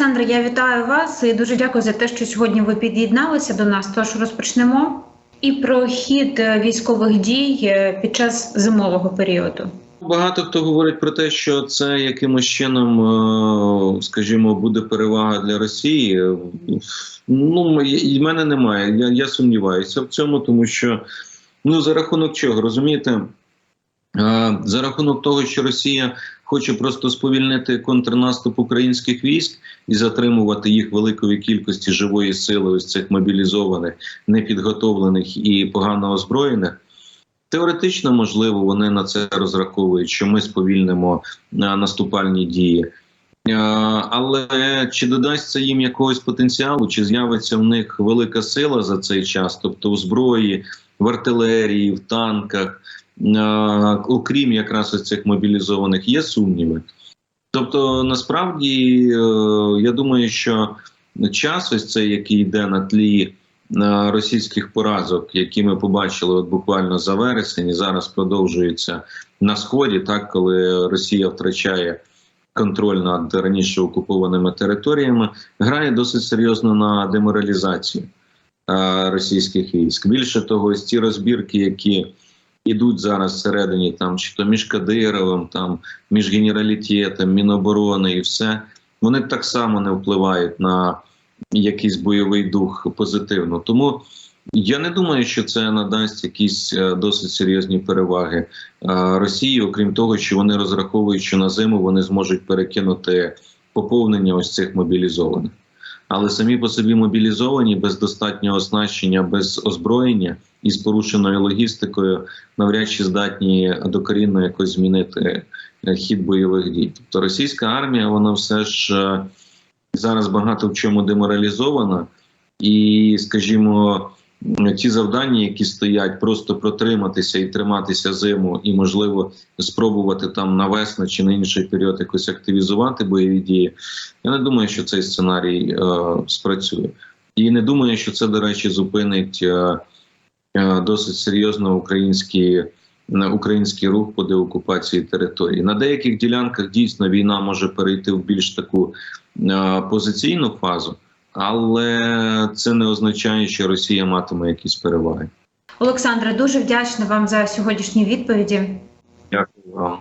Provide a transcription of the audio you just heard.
Олександре, я вітаю вас і дуже дякую за те, що сьогодні ви під'єдналися до нас. Тож розпочнемо і про хід е, військових дій е, під час зимового періоду. Багато хто говорить про те, що це якимось чином, е, скажімо, буде перевага для Росії. Ну в мене немає. Я, я сумніваюся в цьому, тому що ну за рахунок чого розумієте? За рахунок того, що Росія хоче просто сповільнити контрнаступ українських військ і затримувати їх великої кількості живої сили, ось цих мобілізованих, непідготовлених і погано озброєних. Теоретично, можливо, вони на це розраховують, що ми сповільнимо е, наступальні дії. Е, Але чи додасться їм якогось потенціалу, чи з'явиться в них велика сила за цей час, тобто в зброї, в артилерії, в танках, е, окрім якраз цих мобілізованих, є сумніви. Тобто, насправді, е, я думаю, що час ось цей, який йде на тлі е, російських поразок, які ми побачили от буквально за вересень, і зараз продовжується на сході, так коли Росія втрачає контроль над раніше окупованими територіями, грає досить серйозно на деморалізацію російських військ. Більше того, ці розбірки, які ідуть зараз всередині, там чи то між Кадировим, там між генералітетом, Міноборони і все, вони так само не впливають на якийсь бойовий дух позитивно. Тому я не думаю, що це надасть якісь е, досить серйозні переваги е, Росії, окрім того, що вони розраховують, що на зиму вони зможуть перекинути поповнення ось цих мобілізованих. Але самі по собі мобілізовані без достатнього оснащення, без озброєння і з порушеною логістикою, навряд чи здатні докорінно якось змінити е, хід бойових дій. Тобто російська армія, вона все ж е, зараз багато в чому деморалізована, і, скажімо, ті завдання, які стоять, просто протриматися і триматися зиму, і можливо спробувати там на весну чи на інший період якось активізувати бойові дії. Я не думаю, що цей сценарій е, спрацює, і не думаю, що це, до речі, зупинить е, е, досить серйозно українські. Український рух по деокупації території на деяких ділянках дійсно війна може перейти в більш таку е, позиційну фазу, але це не означає, що Росія матиме якісь переваги. Олександре, дуже вдячна вам за сьогоднішні відповіді. Дякую вам.